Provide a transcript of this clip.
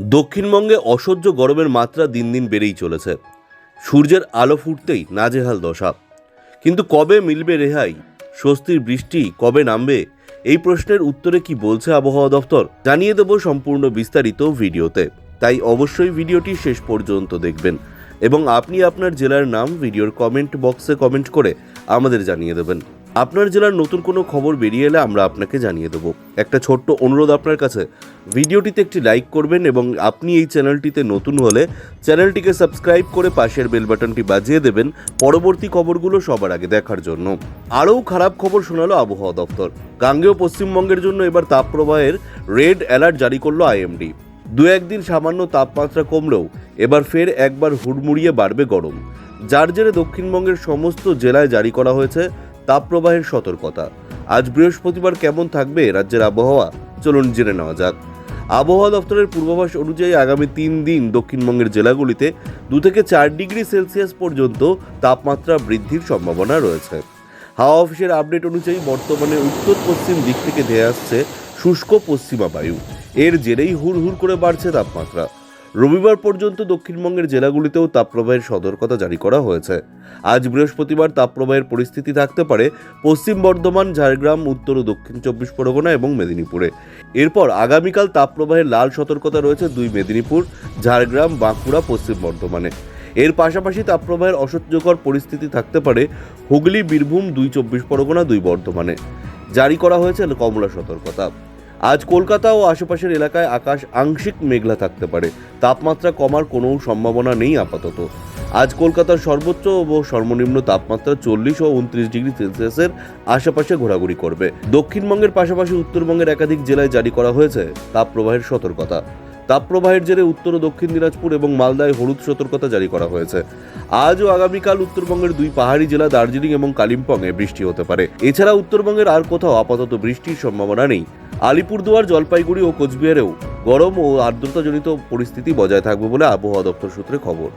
দক্ষিণবঙ্গে অসহ্য গরমের মাত্রা দিন দিন বেড়েই চলেছে। সূর্যের আলো ফুটতেই নাজেহাল দশা। কিন্তু কবে মিলবে রেহাই? স্বস্তির বৃষ্টি কবে নামবে? এই প্রশ্নের উত্তরে কি বলছে আবহাওয়া দফতর জানিয়ে দেব সম্পূর্ণ বিস্তারিত ভিডিওতে। তাই অবশ্যই ভিডিওটি শেষ পর্যন্ত দেখবেন এবং আপনি আপনার জেলার নাম, ভিডিওর কমেন্ট বক্সে কমেন্ট করে আমাদের জানিয়ে দেবেন। আপনার জেলার নতুন কোনো খবর বেরিয়ে এলে আমরা আপনাকে জানিয়ে দেবো। একটা ছোট্ট অনুরোধ আপনার কাছে। ভিডিওটিতে একটি লাইক করবেন এবং আপনি এই চ্যানেলটিতে নতুন হলে চ্যানেলটিকে সাবস্ক্রাইব করে পাশের বেল বাটনটি বাজিয়ে দেবেন। পরবর্তী খবরগুলো সবার আগে দেখার জন্য। আরও খারাপ খবর শোনালো আবহাওয়া দপ্তর। গাঙ্গেয় পশ্চিমবঙ্গের জন্য এবার তাপপ্রবাহের রেড অ্যালার্ট জারি করল আইএমডি। দু একদিন সামান্য তাপমাত্রা কমলেও এবার ফের একবার হুড়মুড়িয়ে বাড়বে গরম। যার জেরে দক্ষিণবঙ্গের সমস্ত জেলায় জারি করা হয়েছে তাপপ্রবাহের সতর্কতা। আজ বৃহস্পতিবার কেমন থাকবে রাজ্যের আবহাওয়া? চলুন জেনে নেওয়া যাক। আবহাওয়া দপ্তরের পূর্বাভাস অনুযায়ী আগামী তিন দিন দক্ষিণবঙ্গের জেলাগুলিতে দু থেকে চার ডিগ্রি সেলসিয়াস পর্যন্ত তাপমাত্রা বৃদ্ধির সম্ভাবনা রয়েছে। হাওয়া অফিসের আপডেট অনুযায়ী বর্তমানে উত্তর পশ্চিম দিক থেকে ধেয়ে আসছে শুষ্ক পশ্চিমা বায়ু। এর জেরেই হুড় হুড় করে বাড়ছে তাপমাত্রা। রবিবার পর্যন্ত দক্ষিণবঙ্গের জেলাগুলিতেও তাপপ্রবাহের সতর্কতা জারি করা হয়েছে। আজ বৃহস্পতিবার তাপপ্রবাহের পরিস্থিতি থাকতে পারে পশ্চিম বর্ধমান, ঝাড়গ্রাম, উত্তর ও দক্ষিণ চব্বিশ পরগনা এবং মেদিনীপুরে। এরপর আগামীকাল তাপপ্রবাহের লাল সতর্কতা রয়েছে দুই মেদিনীপুর, ঝাড়গ্রাম, বাঁকুড়া, পশ্চিম বর্ধমানে। এর পাশাপাশি তাপপ্রবাহের অসহ্যকর পরিস্থিতি থাকতে পারে হুগলি, বীরভূম, দুই চব্বিশ পরগনা, দুই বর্ধমানে। জারি করা হয়েছে কমলা সতর্কতা। আজ কলকাতা ও আশেপাশের এলাকায় আকাশ আংশিক মেঘলা থাকতে পারে। তাপমাত্রা কমার কোনো সম্ভাবনা নেই আপাতত। আজ কলকাতার সর্বোচ্চ ও সর্বনিম্ন তাপমাত্রা চল্লিশ ও উনত্রিশ ডিগ্রি সেলসিয়াসের আশেপাশে ঘোরাঘুরি করবে। দক্ষিণবঙ্গের পাশাপাশি উত্তরবঙ্গের একাধিক জেলায় জারি করা হয়েছে তাপপ্রবাহের সতর্কতা। তাপপ্রবাহের জেরে উত্তর ও দক্ষিণ দিনাজপুর এবং মালদায় হলুদ সতর্কতা জারি করা হয়েছে। আজ ও আগামীকাল উত্তরবঙ্গের দুই পাহাড়ি জেলা দার্জিলিং এবং কালিম্পংয়ে বৃষ্টি হতে পারে। এছাড়া উত্তরবঙ্গের আর কোথাও আপাতত বৃষ্টির সম্ভাবনা নেই। আলিপুরদুয়ার, জলপাইগুড়ি ও কোচবিহারেও গরম ও আর্দ্রতাজনিত পরিস্থিতি বজায় থাকবে বলে আবহাওয়া দপ্তর সূত্রে খবর।